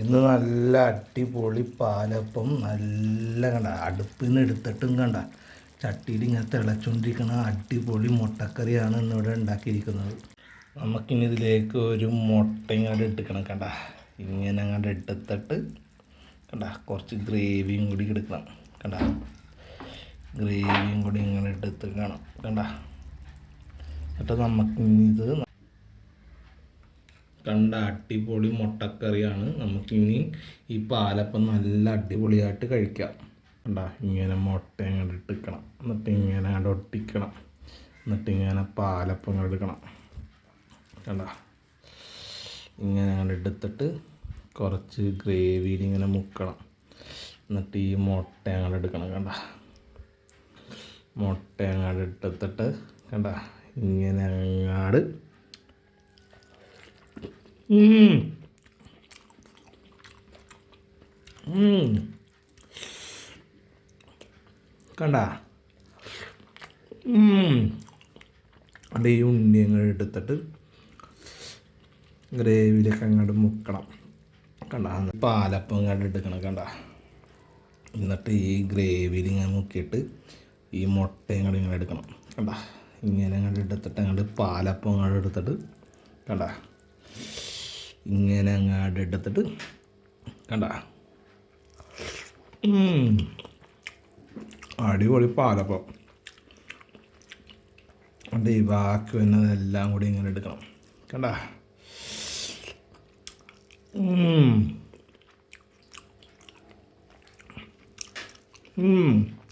ഇന്ന് നല്ല അടിപൊളി പാലപ്പം നല്ല കണ്ട അടുപ്പിൽ നിന്ന് എടുത്തിട്ടും കണ്ട. ചട്ടിയിൽ ഇങ്ങനെ തിളച്ചുകൊണ്ടിരിക്കുന്ന അടിപൊളി മുട്ടക്കറിയാണ് ഇന്നിവിടെ ഉണ്ടാക്കിയിരിക്കുന്നത്. നമുക്കിനി ഇതിലേക്ക് ഒരു മുട്ടയും കൂടെ എടുക്കണം കണ്ട. ഇങ്ങനെ അങ്ങോട്ട് എടുത്തിട്ട് കണ്ട കുറച്ച് ഗ്രേവിയും കൂടി എടുക്കണം കണ്ട. ഗ്രേവിയും കൂടി ഇങ്ങനെ എടുത്ത് കാണാം കണ്ട. എന്നിട്ട് നമുക്കിനി ഇത് കണ്ട അടിപൊളി മുട്ടക്കറിയാണ്. നമുക്കിനി ഈ പാലപ്പം നല്ല അടിപൊളിയായിട്ട് കഴിക്കാം. കണ്ട ഇങ്ങനെ മുട്ട അങ്ങോട്ട് ഇട്ടിക്കണം. എന്നിട്ട് ഇങ്ങനെ അങ്ങോട്ട് ഒട്ടിക്കണം. എന്നിട്ട് ഇങ്ങനെ പാലപ്പം അങ്ങോട്ട് എടുക്കണം. കണ്ട ഇങ്ങനെ അങ്ങോട്ട് എടുത്തിട്ട് കുറച്ച് ഗ്രേവിയിൽ ഇങ്ങനെ മുക്കണം. എന്നിട്ട് ഈ മുട്ട അങ്ങോട്ട് എടുക്കണം. കണ്ട മുട്ട അങ്ങോട്ട് എടുത്തിട്ട് കണ്ട ഇങ്ങനെ അങ്ങാട് ഉം. ഉം. കണ്ട അവിടെ ഈ എടുത്തിട്ട് ഗ്രേവിയിലൊക്കെ അങ്ങോട്ട് മുക്കണം. കണ്ട? പാലപ്പം അങ്ങോട്ട് എടുക്കണം കണ്ട? എന്നിട്ട് ഈ ഗ്രേവിയിൽ ഇങ്ങനെ മുക്കിയിട്ട് ഈ മുട്ടയും കൂടെ ഇങ്ങനെ എടുക്കണം കണ്ട? ഇങ്ങനെ അങ്ങോട്ട് എടുത്തിട്ട് അങ്ങോട്ട് പാലപ്പം അങ്ങോട്ട് എടുത്തിട്ട് കണ്ട? ഇങ്ങനെ അങ്ങാട് എടുത്തിട്ട് കണ്ട. അടിപൊളി പാലപ്പം. അത് ഈ ബാക്കി വരുന്നതെല്ലാം കൂടി ഇങ്ങനെ എടുക്കണം. കണ്ട. ഉം. ഉം.